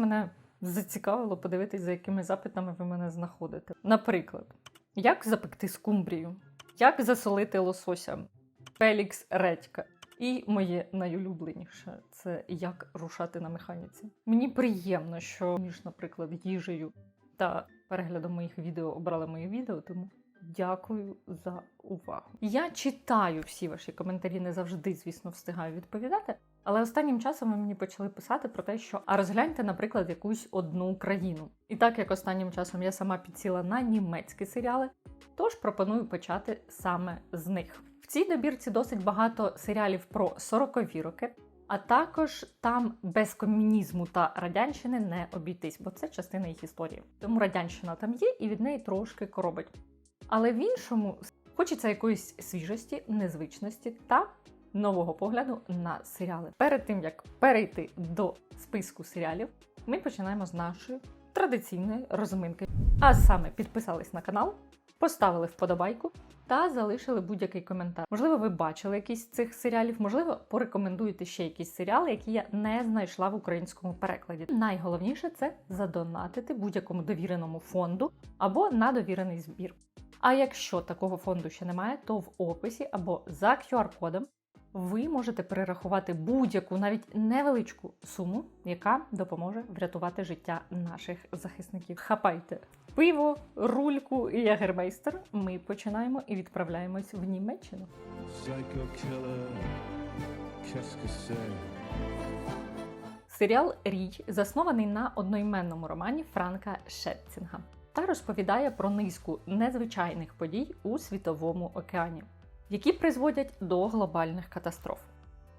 мене зацікавило подивитись, за якими запитами ви мене знаходите. Наприклад, як запекти скумбрію, як засолити лосося, Фелікс Редька. І моє найулюбленіше це як рушати на механіці. Мені приємно, що між, наприклад, їжею та переглядом моїх відео обрали мої відео, тому дякую за увагу. Я читаю всі ваші коментарі, не завжди, звісно, встигаю відповідати. Але останнім часом ви мені почали писати про те, що а розгляньте, наприклад, якусь одну країну. І так як останнім часом я сама підсіла на німецькі серіали, тож пропоную почати саме з них. В цій добірці досить багато серіалів про 40-ві роки, а також там без комунізму та радянщини не обійтись, бо це частина їх історії. Тому радянщина там є і від неї трошки коробить. Але в іншому хочеться якоїсь свіжості, незвичності та нового погляду на серіали. Перед тим як перейти до списку серіалів, ми починаємо з нашої традиційної розминки. А саме підписались на канал, поставили вподобайку та залишили будь-який коментар. Можливо, ви бачили якісь цих серіалів, можливо, порекомендуєте ще якісь серіали, які я не знайшла в українському перекладі. Найголовніше це задонатити будь-якому довіреному фонду або на довірений збір. А якщо такого фонду ще немає, то в описі або за QR-кодом ви можете перерахувати будь-яку, навіть невеличку суму, яка допоможе врятувати життя наших захисників. Хапайте пиво, рульку і ягермейстер. Ми починаємо і відправляємось в Німеччину. Серіал Рій заснований на одноіменному романі Франка Шетцінга та розповідає про низку незвичайних подій у світовому океані, які призводять до глобальних катастроф.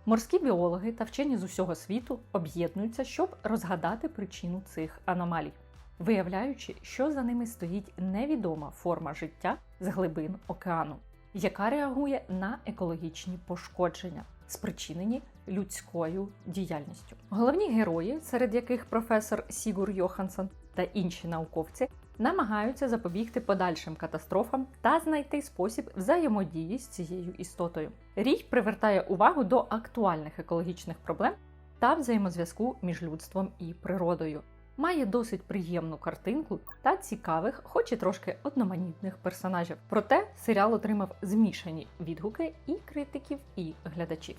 Морські біологи та вчені з усього світу об'єднуються, щоб розгадати причину цих аномалій, виявляючи, що за ними стоїть невідома форма життя з глибин океану, яка реагує на екологічні пошкодження, спричинені людською діяльністю. Головні герої, серед яких професор Сігур Йоханссон та інші науковці, намагаються запобігти подальшим катастрофам та знайти спосіб взаємодії з цією істотою. Рій привертає увагу до актуальних екологічних проблем та взаємозв'язку між людством і природою. Має досить приємну картинку та цікавих, хоч і трошки одноманітних персонажів. Проте серіал отримав змішані відгуки і критиків, і глядачів.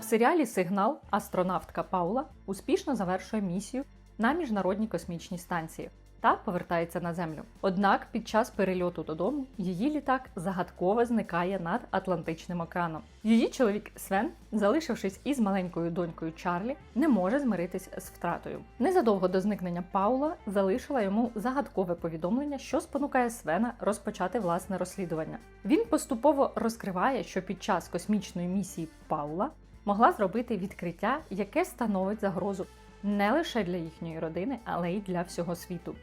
В серіалі Сигнал астронавтка Паула успішно завершує місію на міжнародній космічній станції та повертається на землю. Однак під час перельоту додому її літак загадково зникає над Атлантичним океаном. Її чоловік Свен, залишившись із маленькою донькою Чарлі, не може змиритись з втратою. Незадовго до зникнення Паула залишила йому загадкове повідомлення, що спонукає Свена розпочати власне розслідування. Він поступово розкриває, що під час космічної місії Паула могла зробити відкриття, яке становить загрозу не лише для їхньої родини, але й для всього світу.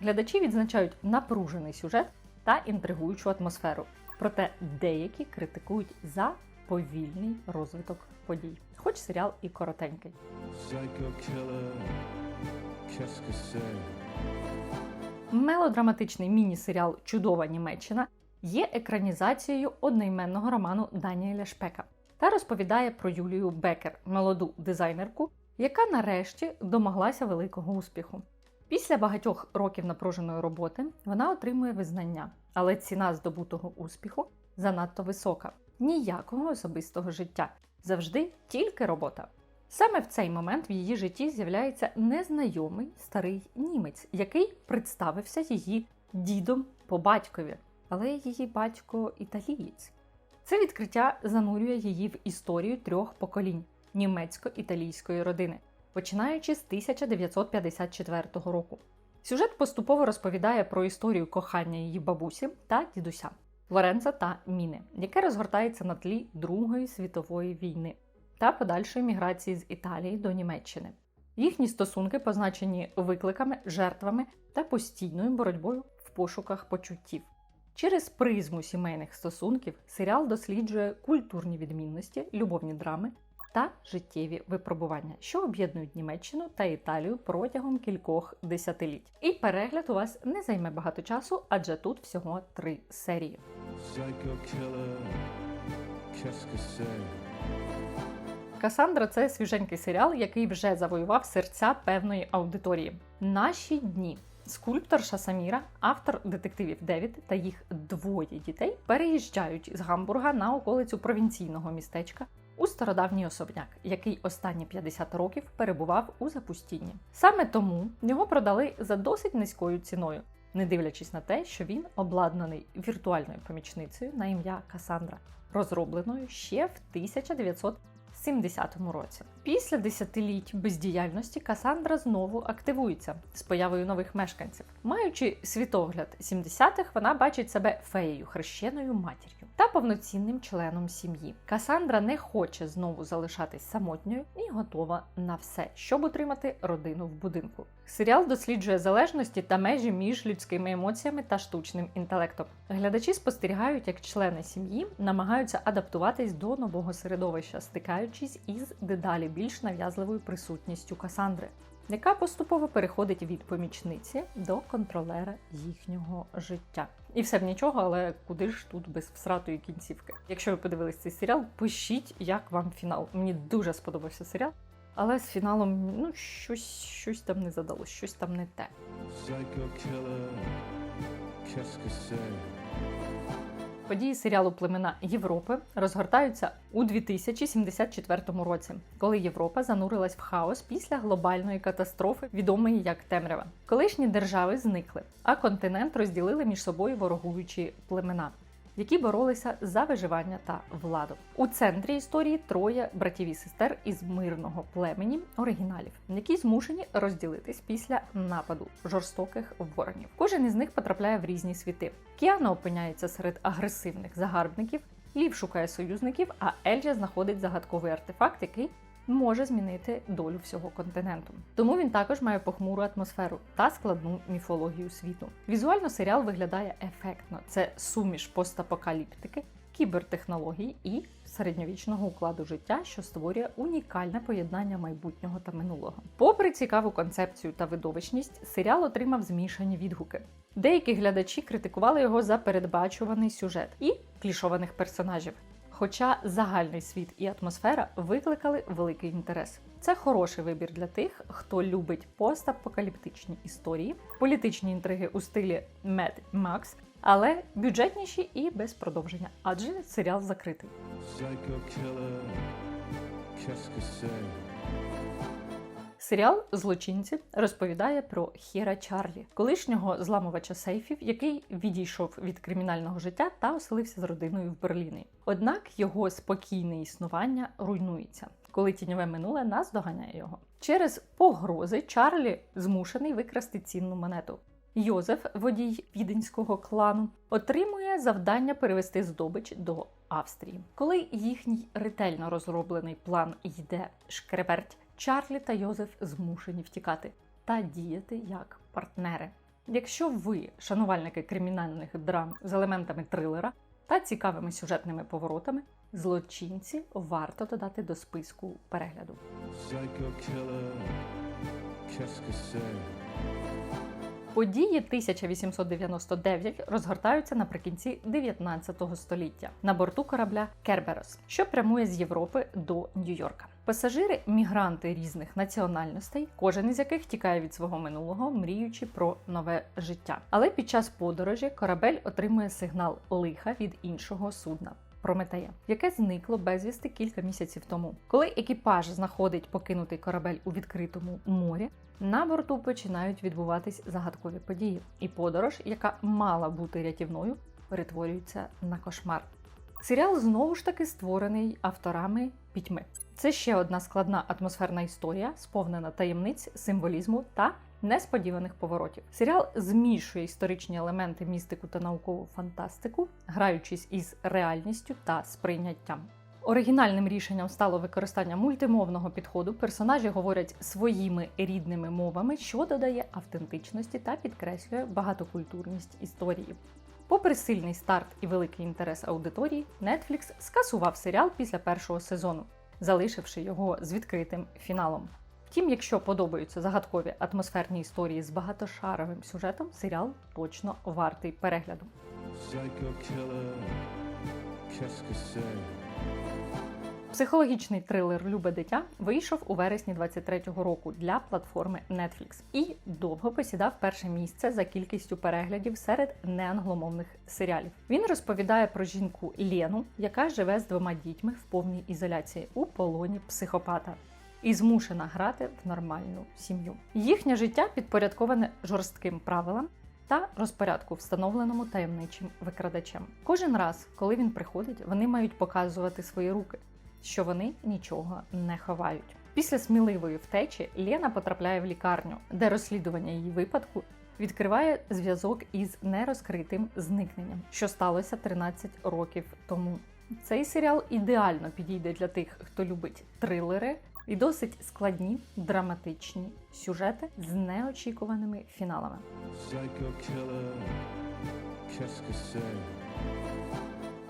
Глядачі відзначають напружений сюжет та інтригуючу атмосферу. Проте деякі критикують за повільний розвиток подій, хоч серіал і коротенький. Мелодраматичний міні-серіал Чудова Німеччина є екранізацією одноіменного роману Даніеля Шпека та розповідає про Юлію Бекер, молоду дизайнерку, яка нарешті домоглася великого успіху. Після багатьох років напруженої роботи вона отримує визнання, але ціна здобутого успіху занадто висока. Ніякого особистого життя, завжди тільки робота. Саме в цей момент в її житті з'являється незнайомий старий німець, який представився її дідом по батькові, але її батько італієць. Це відкриття занурює її в історію трьох поколінь німецько-італійської родини, починаючи з 1954 року. Сюжет поступово розповідає про історію кохання її бабусі та дідуся Лоренца та Міни, яке розгортається на тлі Другої світової війни та подальшої міграції з Італії до Німеччини. Їхні стосунки позначені викликами, жертвами та постійною боротьбою в пошуках почуттів. Через призму сімейних стосунків серіал досліджує культурні відмінності, любовні драми та життєві випробування, що об'єднують Німеччину та Італію протягом кількох десятиліть. І перегляд у вас не займе багато часу, адже тут всього три серії. Касандра це свіженький серіал, який вже завоював серця певної аудиторії. Наші дні. Скульпторша Саміра, автор детективів Девід та їх двоє дітей переїжджають з Гамбурга на околицю провінційного містечка у стародавній особняк, який останні 50 років перебував у запустінні. Саме тому його продали за досить низькою ціною, не дивлячись на те, що він обладнаний віртуальною помічницею на ім'я Касандра, розробленою ще в 1970 році. Після десятиліть бездіяльності Касандра знову активується з появою нових мешканців. Маючи світогляд 70-х, вона бачить себе феєю, хрещеною матір'ю та повноцінним членом сім'ї. Касандра не хоче знову залишатись самотньою і готова на все, щоб утримати родину в будинку. Серіал досліджує залежності та межі між людськими емоціями та штучним інтелектом. Глядачі спостерігають, як члени сім'ї намагаються адаптуватись до нового середовища, стикаючись із дедалі більш нав'язливою присутністю Касандри, яка поступово переходить від помічниці до контролера їхнього життя. І все б нічого, але куди ж тут без всратої кінцівки? Якщо ви подивились цей серіал, пишіть, як вам фінал. Мені дуже сподобався серіал, але з фіналом ну щось, щось там не задалось, щось там не те. Події серіалу Племена Європи розгортаються у 2074 році, коли Європа занурилась в хаос після глобальної катастрофи, відомої як темрява. Колишні держави зникли, а континент розділили між собою ворогуючі племена. Які боролися за виживання та владу у центрі історії троє братів і сестер із мирного племені оригіналів, які змушені розділитись після нападу жорстоких воронів. Кожен із них потрапляє в різні світи. Кіана опиняється серед агресивних загарбників, Лів шукає союзників, а Ельжа знаходить загадковий артефакт, який може змінити долю всього континенту. Тому він також має похмуру атмосферу та складну міфологію світу. Візуально серіал виглядає ефектно. Це суміш постапокаліптики, кібертехнологій і середньовічного укладу життя, що створює унікальне поєднання майбутнього та минулого. Попри цікаву концепцію та видовищність, серіал отримав змішані відгуки. Деякі глядачі критикували його за передбачуваний сюжет і клішованих персонажів. Хоча загальний світ і атмосфера викликали великий інтерес. Це хороший вибір для тих, хто любить постапокаліптичні історії, політичні інтриги у стилі Mad Max, але бюджетніші і без продовження, адже серіал закритий. Серіал Злочинці розповідає про Хіра Чарлі, колишнього зламувача сейфів, який відійшов від кримінального життя та оселився з родиною в Берліні. Однак його спокійне існування руйнується, коли тіньове минуле наздоганяє його. Через погрози Чарлі змушений викрасти цінну монету. Йозеф, водій віденського клану, отримує завдання перевести здобич до Австрії. Коли їхній ретельно розроблений план йде шкреберть, Чарлі та Йозеф змушені втікати та діяти як партнери. Якщо ви шанувальники кримінальних драм з елементами трилера та цікавими сюжетними поворотами, злочинці варто додати до списку перегляду. Події 1899 розгортаються наприкінці 19 століття на борту корабля Керберос, що прямує з Європи до Нью-Йорка. Пасажири мігранти різних національностей, кожен із яких тікає від свого минулого, мріючи про нове життя. Але під час подорожі корабель отримує сигнал лиха від іншого судна. Прометея, яке зникло безвісти кілька місяців тому. Коли екіпаж знаходить покинутий корабель у відкритому морі, на борту починають відбуватись загадкові події, і подорож, яка мала бути рятівною, перетворюється на кошмар. Серіал знову ж таки створений авторами пітьми. Це ще одна складна атмосферна історія, сповнена таємниць, символізму та несподіваних поворотів. Серіал змішує історичні елементи, містику та наукову фантастику, граючись із реальністю та сприйняттям. Оригінальним рішенням стало використання мультимовного підходу. Персонажі говорять своїми рідними мовами, що додає автентичності та підкреслює багатокультурність історії. Попри сильний старт і великий інтерес аудиторії, Netflix скасував серіал після першого сезону, залишивши його з відкритим фіналом. Втім, якщо подобаються загадкові атмосферні історії з багатошаровим сюжетом, серіал точно вартий перегляду. Психологічний трилер Любе дитя вийшов у вересні 23-го року для платформи Netflix і довго посідав перше місце за кількістю переглядів серед неангломовних серіалів. Він розповідає про жінку Лену, яка живе з двома дітьми в повній ізоляції у полоні психопата. І змушена грати в нормальну сім'ю. Їхнє життя підпорядковане жорстким правилам та розпорядку, встановленому таємничим викрадачем. Кожен раз, коли він приходить, вони мають показувати свої руки, що вони нічого не ховають. Після сміливої втечі Лена потрапляє в лікарню, де розслідування її випадку відкриває зв'язок із нерозкритим зникненням, що сталося 13 років тому. Цей серіал ідеально підійде для тих, хто любить трилери і досить складні, драматичні сюжети з неочікуваними фіналами.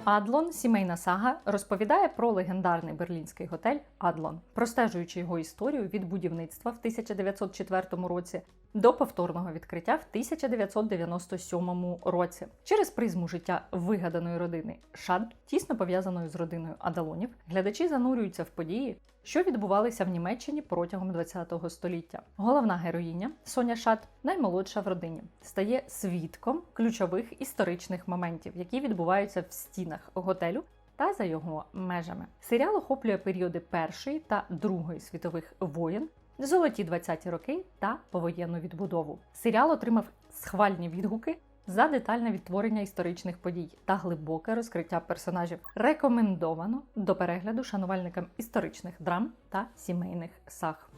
Адлон сімейна сага розповідає про легендарний берлінський готель Адлон, простежуючи його історію від будівництва в 1904 році до повторного відкриття в 1997 році. Через призму життя вигаданої родини Шад, тісно пов'язаної з родиною Адалонів, глядачі занурюються в події, що відбувалися в Німеччині протягом ХХ століття. Головна героїня Соня Шад, наймолодша в родині, стає свідком ключових історичних моментів, які відбуваються в стінах готелю. Та за його межами серіал охоплює періоди Першої та Другої світових воєн, золоті 20-ті роки та повоєнну відбудову. Серіал отримав схвальні відгуки за детальне відтворення історичних подій та глибоке розкриття персонажів. Рекомендовано до перегляду шанувальникам історичних драм та сімейних саг.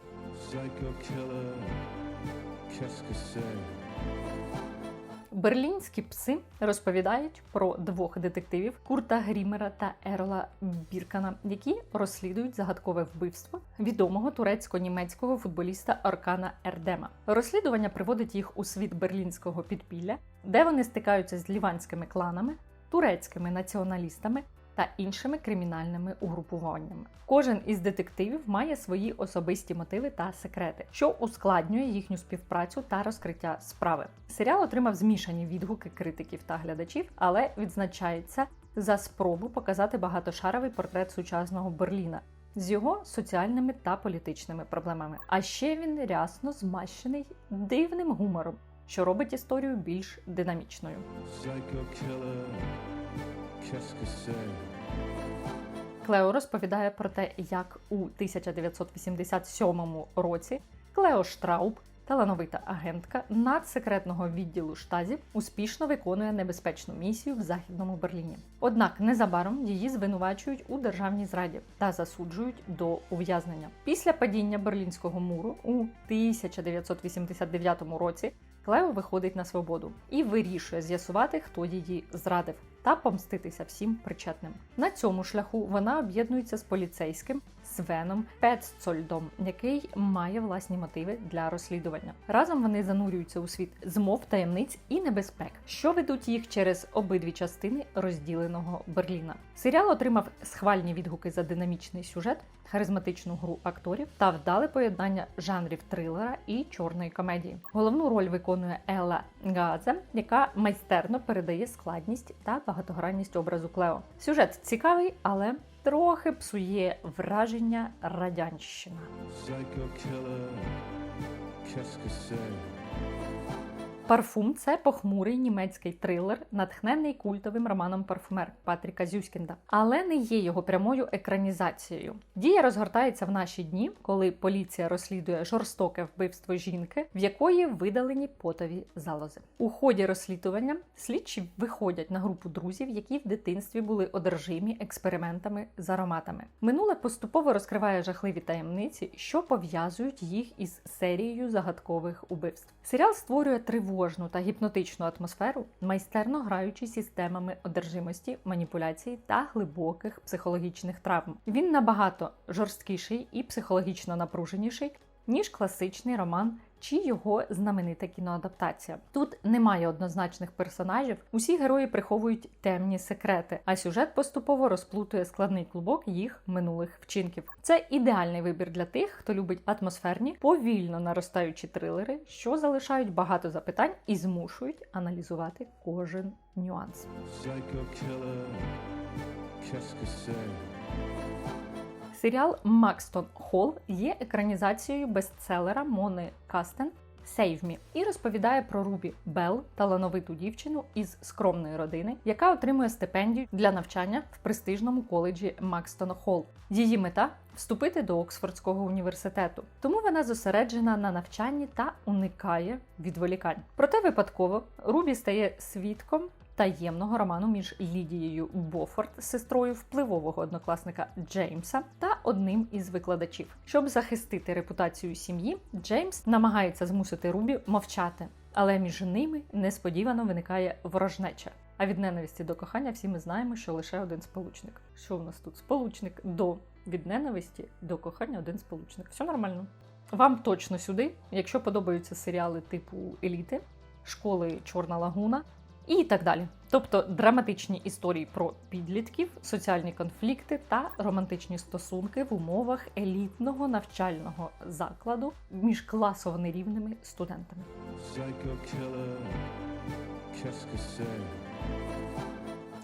Берлінські пси розповідають про двох детективів Курта Грімера та Ерла Біркана, які розслідують загадкове вбивство відомого турецько-німецького футболіста Аркана Ердема. Розслідування приводить їх у світ берлінського підпілля, де вони стикаються з ліванськими кланами, турецькими націоналістами та іншими кримінальними угрупуваннями. Кожен із детективів має свої особисті мотиви та секрети, що ускладнює їхню співпрацю та розкриття справи. Серіал отримав змішані відгуки критиків та глядачів, але відзначається за спробу показати багатошаровий портрет сучасного Берліна. З його соціальними та політичними проблемами. А ще він рясно змащений дивним гумором, що робить історію більш динамічною. Клео розповідає про те, як у 1987 році Клео Штрауб, талановита агентка надсекретного відділу штазів, успішно виконує небезпечну місію в західному Берліні. Однак незабаром її звинувачують у державній зраді та засуджують до ув'язнення. Після падіння Берлінського муру у 1989 році Клео виходить на свободу і вирішує з'ясувати, хто її зрадив, та помститися всім причетним. На цьому шляху вона об'єднується з поліцейським Свеном Пеццольдом, який має власні мотиви для розслідування. Разом вони занурюються у світ змов, таємниць і небезпек, що ведуть їх через обидві частини розділеного Берліна. Серіал отримав схвальні відгуки за динамічний сюжет, харизматичну гру акторів та вдале поєднання жанрів трилера і чорної комедії. Головну роль виконує Елла Газе, яка майстерно передає складність та багатогранність образу Клео. Сюжет цікавий, але трохи псує враження радянщина. Парфум це похмурий німецький трилер, натхнений культовим романом Парфумер Патріка Зюськінда, але не є його прямою екранізацією. Дія розгортається в наші дні, коли поліція розслідує жорстоке вбивство жінки, в якої видалені потові залози. У ході розслідування слідчі виходять на групу друзів, які в дитинстві були одержимі експериментами з ароматами. Минуле поступово розкриває жахливі таємниці, що пов'язують їх із серією загадкових убивств. Серіал створює тривожну та гіпнотичну атмосферу, майстерно граючи системами одержимості, маніпуляцій та глибоких психологічних травм. Він набагато жорсткіший і психологічно напруженіший, ніж класичний роман чи його знаменита кіноадаптація. Тут немає однозначних персонажів, усі герої приховують темні секрети, а сюжет поступово розплутує складний клубок їх минулих вчинків. Це ідеальний вибір для тих, хто любить атмосферні, повільно наростаючі трилери, що залишають багато запитань і змушують аналізувати кожен нюанс. Серіал Макстон Холл є екранізацією бестселера Мони Кастен Save Me і розповідає про Рубі Белл, талановиту дівчину із скромної родини, яка отримує стипендію для навчання в престижному коледжі Макстон Холл. Її мета вступити до Оксфордського університету. Тому вона зосереджена на навчанні та уникає відволікань. Проте випадково Рубі стає свідком таємного роману між Лідією Бофорд, сестрою впливового однокласника Джеймса, та одним із викладачів. Щоб захистити репутацію сім'ї, Джеймс намагається змусити Рубі мовчати, але між ними несподівано виникає ворожнеча. А від ненависті до кохання всі ми знаємо, що лише один сполучник. Що в нас тут? Сполучник до від ненависті до кохання один сполучник. Все нормально. Вам точно сюди, якщо подобаються серіали типу Еліти, школи Чорна Лагуна і так далі. Тобто драматичні історії про підлітків, соціальні конфлікти та романтичні стосунки в умовах елітного навчального закладу між класово нерівними студентами.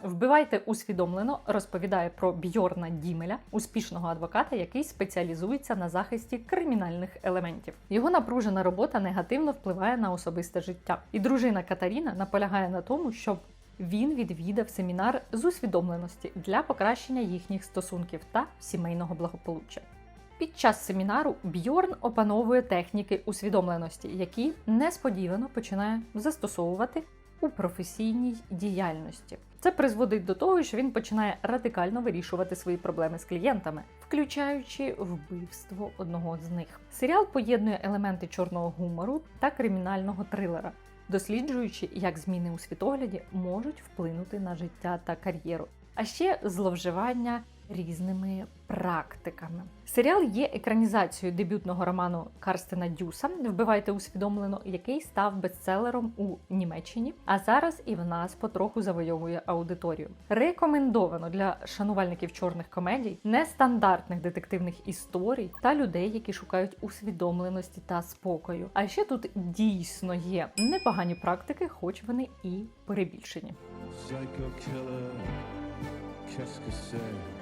Вбивайте усвідомлено розповідає про Бьорна Дімеля, успішного адвоката, який спеціалізується на захисті кримінальних елементів. Його напружена робота негативно впливає на особисте життя. І дружина Катаріна наполягає на тому, щоб він відвідав семінар з усвідомленості для покращення їхніх стосунків та сімейного благополуччя. Під час семінару Бьорн опановує техніки усвідомленості, які несподівано починає застосовувати у професійній діяльності. Це призводить до того, що він починає радикально вирішувати свої проблеми з клієнтами, включаючи вбивство одного з них. Серіал поєднує елементи чорного гумору та кримінального трилера, досліджуючи, як зміни у світогляді можуть вплинути на життя та кар'єру, а ще зловживання різними практиками. Серіал є екранізацією дебютного роману Карстена Дюса Вбивайте усвідомлено, який став бестселером у Німеччині, а зараз і в нас потроху завойовує аудиторію. Рекомендовано для шанувальників чорних комедій, нестандартних детективних історій та людей, які шукають усвідомленості та спокою. А ще тут дійсно є непогані практики, хоч вони і перебільшені. Psycho killer, qu'est-ce que c'est?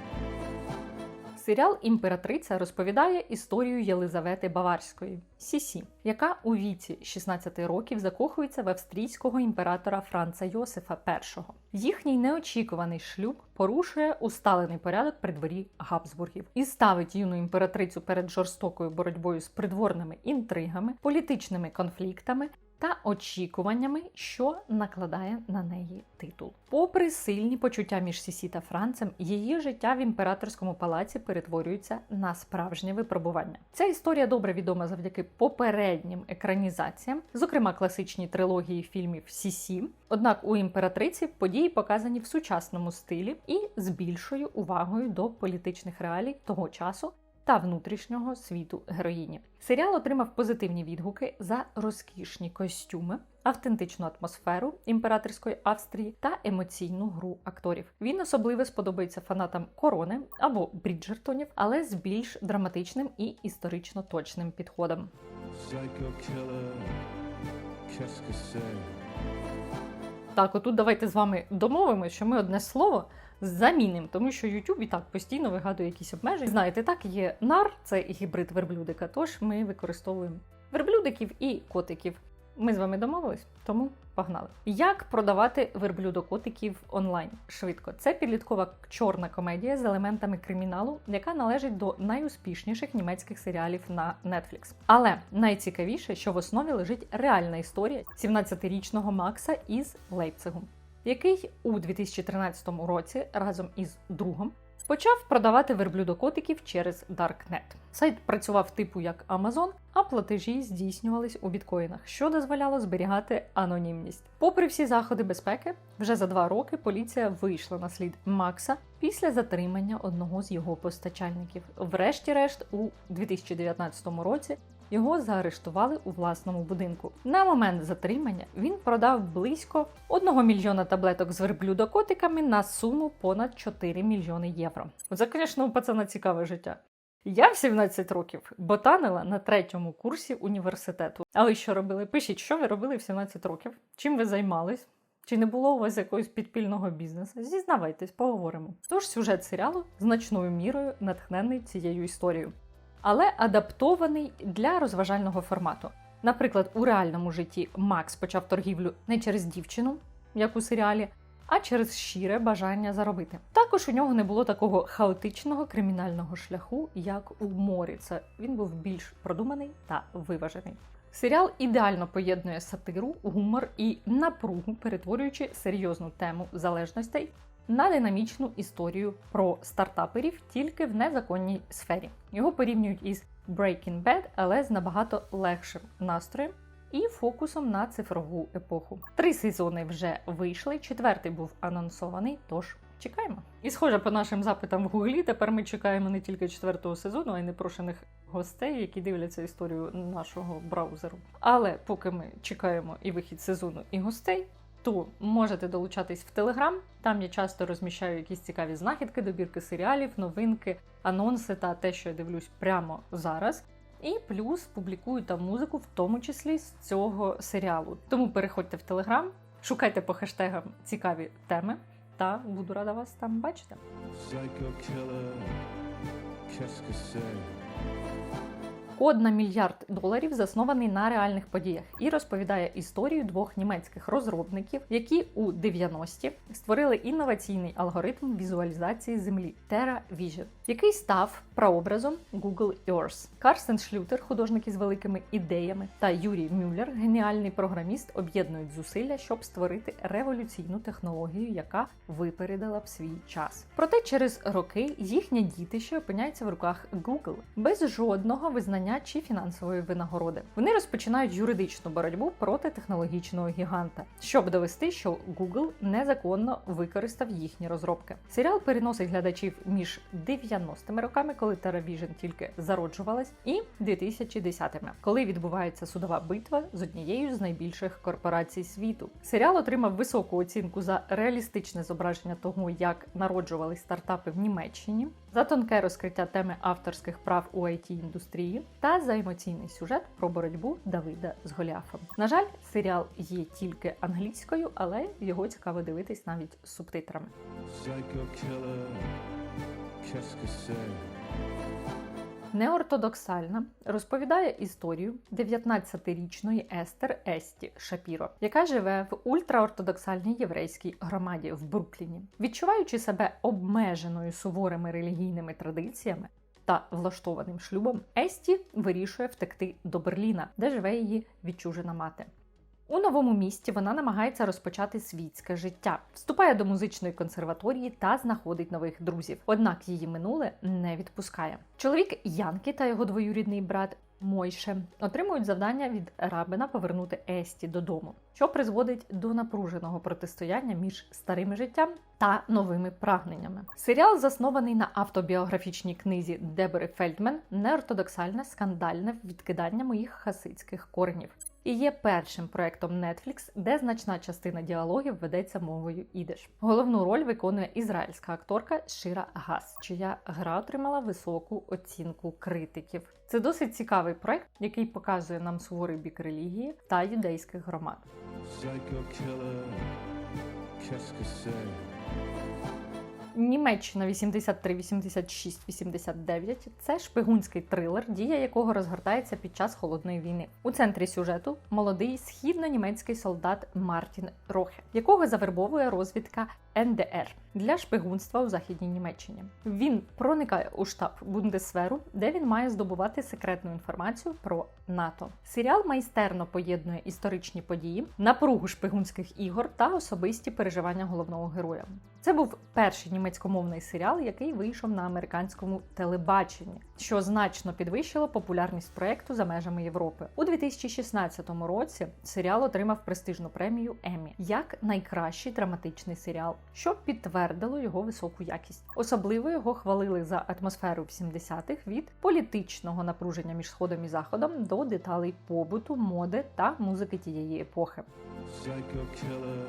Серіал Імператриця розповідає історію Єлизавети Баварської Сісі, яка у віці 16 років закохується в австрійського імператора Франца Йосифа І. Їхній неочікуваний шлюб порушує усталений порядок при дворі Габсбургів і ставить юну імператрицю перед жорстокою боротьбою з придворними інтригами, політичними конфліктами та очікуваннями, що накладає на неї титул. Попри сильні почуття між Сісі та Францем, її життя в імператорському палаці перетворюється на справжнє випробування. Ця історія добре відома завдяки попереднім екранізаціям, зокрема класичній трилогії фільмів Сісі. Однак у імператриці події показані в сучасному стилі і з більшою увагою до політичних реалій того часу та внутрішнього світу героїні. Серіал отримав позитивні відгуки за розкішні костюми, автентичну атмосферу імператорської Австрії та емоційну гру акторів. Він особливо сподобається фанатам корони або Бріджертонів, але з більш драматичним і історично точним підходом. Так, отут давайте з вами домовимося, що ми одне слово замінимо, тому що YouTube і так постійно вигадує якісь обмеження. Знаєте, так є нар, це гібрид верблюдика. Тож ми використовуємо верблюдиків і котиків. Ми з вами домовились, тому погнали. Як продавати верблюдокотиків онлайн? Швидко. Це підліткова чорна комедія з елементами криміналу, яка належить до найуспішніших німецьких серіалів на Netflix. Але найцікавіше, що в основі лежить реальна історія 17-річного Макса із Лейпцигу, який у 2013 році разом із другом почав продавати верблюдокотиків через Darknet. Сайт працював типу як Amazon, а платежі здійснювались у біткоїнах, що дозволяло зберігати анонімність. Попри всі заходи безпеки, вже за два роки поліція вийшла на слід Макса після затримання одного з його постачальників. Врешті-решт, у 2019 році його заарештували у власному будинку. На момент затримання він продав близько 1 мільйона таблеток з верблюдокотиками на суму понад 4 мільйони євро. Це, звісно, у пацана цікаве життя. Я в 17 років ботанила на третьому курсі університету. А ви що робили? Пишіть, що ви робили в 17 років, чим ви займались, Чи не було у вас якогось підпільного бізнесу? Зізнавайтесь, поговоримо. Тож сюжет серіалу значною мірою натхнений цією історією, але адаптований для розважального формату. Наприклад, у реальному житті Макс почав торгівлю не через дівчину, як у серіалі, а через щире бажання заробити. Також у нього не було такого хаотичного кримінального шляху, як у морі. Це він був більш продуманий та виважений. Серіал ідеально поєднує сатиру, гумор і напругу, перетворюючи серйозну тему залежностей на динамічну історію про стартаперів тільки в незаконній сфері. Його порівнюють із Breaking Bad, але з набагато легшим настроєм і фокусом на цифрову епоху. Три сезони вже вийшли, четвертий був анонсований, тож чекаємо. І схоже по нашим запитам в гуглі. Тепер ми чекаємо не тільки четвертого сезону, а й непрошених гостей, які дивляться історію нашого браузеру. Але поки ми чекаємо і вихід сезону, і гостей. То можете долучатись в Телеграм. Там я часто розміщаю якісь цікаві знахідки, добірки серіалів, новинки, анонси та те, що я дивлюсь прямо зараз. І плюс публікую там музику, в тому числі з цього серіалу. Тому переходьте в Телеграм, шукайте по хештегам цікаві теми, та буду рада вас там бачити. Код на мільярд доларів заснований на реальних подіях і розповідає історію двох німецьких розробників, які у 90-ті створили інноваційний алгоритм візуалізації землі TerraVision, який став прообразом Google Earth. Карстен Шлютер, художник із великими ідеями, та Юрій Мюллер, геніальний програміст, об'єднують зусилля, щоб створити революційну технологію, яка випередила б свій час. Проте через роки їхнє дітище опиняється в руках Google без жодного визнання чи фінансової винагороди. Вони розпочинають юридичну боротьбу проти технологічного гіганта, щоб довести, що Google незаконно використав їхні розробки. Серіал переносить глядачів між 90-ми роками, коли TerraVision тільки зароджувалась, і 2010-ми, коли відбувається судова битва з однією з найбільших корпорацій світу. Серіал отримав високу оцінку за реалістичне зображення того, як народжувались стартапи в Німеччині, за тонке розкриття теми авторських прав у it індустрії та за емоційний сюжет про боротьбу Давида з Голіафом. На жаль, серіал є тільки англійською, але його цікаво дивитись навіть з субтитрами. Неортодоксальна розповідає історію 19-річної Естер Есті Шапіро, яка живе в ультраортодоксальній єврейській громаді в Брукліні, відчуваючи себе обмеженою суворими релігійними традиціями. Та влаштованим шлюбом Есті вирішує втекти до Берліна, де живе її відчужена мати. У новому місті вона намагається розпочати світське життя, вступає до музичної консерваторії та знаходить нових друзів. Однак її минуле не відпускає. Чоловік Янки та його двоюрідний брат Мойше отримують завдання від Рабина повернути Есті додому, що призводить до напруженого протистояння між старим життям та новими прагненнями. Серіал заснований на автобіографічній книзі Дебори Фельдмен неортодоксальне скандальне відкидання моїх хасидських коренів і є першим проектом Netflix, де значна частина діалогів ведеться мовою ідиш. Головну роль виконує ізраїльська акторка Шира Гас, чия гра отримала високу оцінку критиків. Це досить цікавий проект, який показує нам суворий бік релігії та юдейських громад. Німеччина 83, 86, 89 – це шпигунський трилер, дія якого розгортається під час холодної війни. У центрі сюжету молодий східно-німецький солдат Мартін Рохе, якого завербовує розвідка НДР для шпигунства у західній Німеччині. Він проникає у штаб Бундесверу, де він має здобувати секретну інформацію про НАТО. Серіал майстерно поєднує історичні події, напругу шпигунських ігор та особисті переживання головного героя. Це був перший німецькомовний серіал, який вийшов на американському телебаченні, що значно підвищило популярність проекту за межами Європи. У 2016 році серіал отримав престижну премію Еммі як найкращий драматичний серіал, що підтвердило його високу якість. Особливо його хвалили за атмосферу 70-х від політичного напруження між сходом і заходом до деталей побуту, моди та музики тієї епохи. Psycho killer?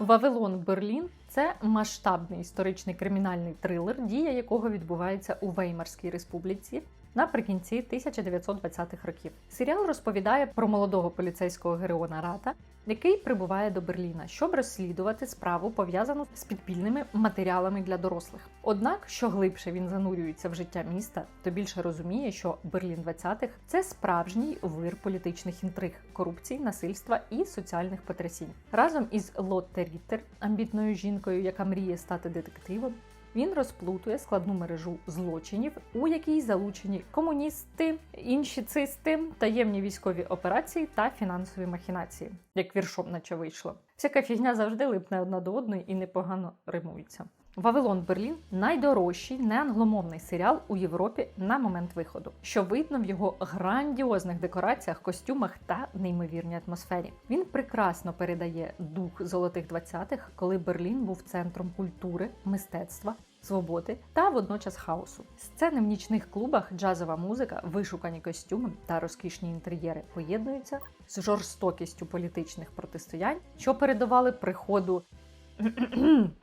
Вавилон Берлін це масштабний історичний кримінальний трилер, дія якого відбувається у Веймарській республіці наприкінці 1920-х років. Серіал розповідає про молодого поліцейського Гереона Рата, який прибуває до Берліна, щоб розслідувати справу, пов'язану з підпільними матеріалами для дорослих. Однак, що глибше він занурюється в життя міста, то більше розуміє, що Берлін 20-х – це справжній вир політичних інтриг, корупції, насильства і соціальних потрясінь. Разом із Лотте Ріттер, амбітною жінкою, яка мріє стати детективом, він розплутує складну мережу злочинів, у якій залучені комуністи, інші цисти, таємні військові операції та фінансові махінації, як віршом, наче вийшло. Всяка фігня завжди липне одна до одної і непогано римується. Вавилон Берлін найдорожчий неангломовний серіал у Європі на момент виходу, що видно в його грандіозних декораціях, костюмах та неймовірній атмосфері. Він прекрасно передає дух золотих 20-х, коли Берлін був центром культури, мистецтва. Свободи та водночас хаосу. Сцени в нічних клубах, джазова музика, вишукані костюми та розкішні інтер'єри поєднуються з жорстокістю політичних протистоянь, що передавали приходу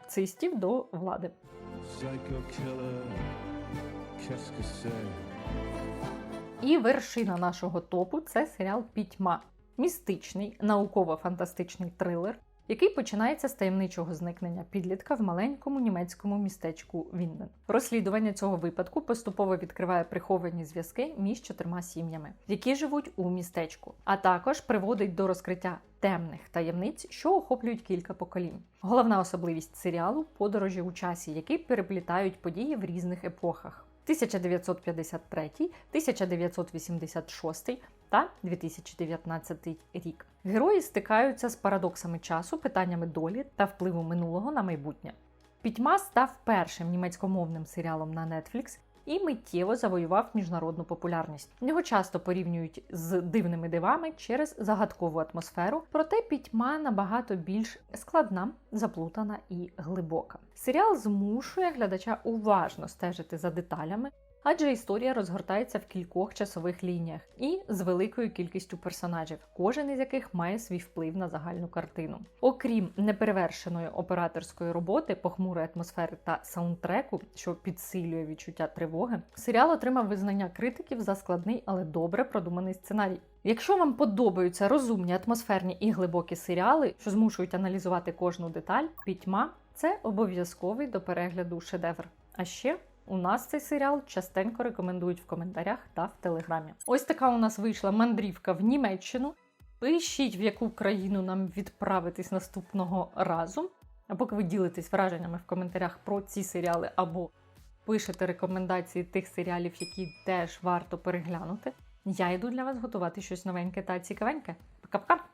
цистів до влади. І вершина нашого топу це серіал Пітьма, містичний науково-фантастичний трилер, який починається з таємничого зникнення підлітка в маленькому німецькому містечку Вінден. Розслідування цього випадку поступово відкриває приховані зв'язки між чотирма сім'ями, які живуть у містечку, а також приводить до розкриття темних таємниць, що охоплюють кілька поколінь. Головна особливість серіалу подорожі у часі, які переплітають події в різних епохах. 1953, 1986 та 2019 рік. Герої стикаються з парадоксами часу, питаннями долі та впливу минулого на майбутнє. Пітьма став першим німецькомовним серіалом на Netflix і миттєво завоював міжнародну популярність. Його часто порівнюють з дивними дивами через загадкову атмосферу, проте пітьма набагато більш складна, заплутана і глибока. Серіал змушує глядача уважно стежити за деталями. Адже історія розгортається в кількох часових лініях і з великою кількістю персонажів, кожен із яких має свій вплив на загальну картину. Окрім неперевершеної операторської роботи, похмурої атмосфери та саундтреку, що підсилює відчуття тривоги, серіал отримав визнання критиків за складний, але добре продуманий сценарій. Якщо вам подобаються розумні, атмосферні і глибокі серіали, що змушують аналізувати кожну деталь, пітьма це обов'язковий до перегляду шедевр. А ще у нас цей серіал частенько рекомендують в коментарях та в телеграмі. Ось така у нас вийшла мандрівка в Німеччину. Пишіть, в яку країну нам відправитись наступного разу. А поки ви ділитесь враженнями в коментарях про ці серіали або пишете рекомендації тих серіалів, які теж варто переглянути, я йду для вас готувати щось новеньке та цікавеньке. Пока-пока!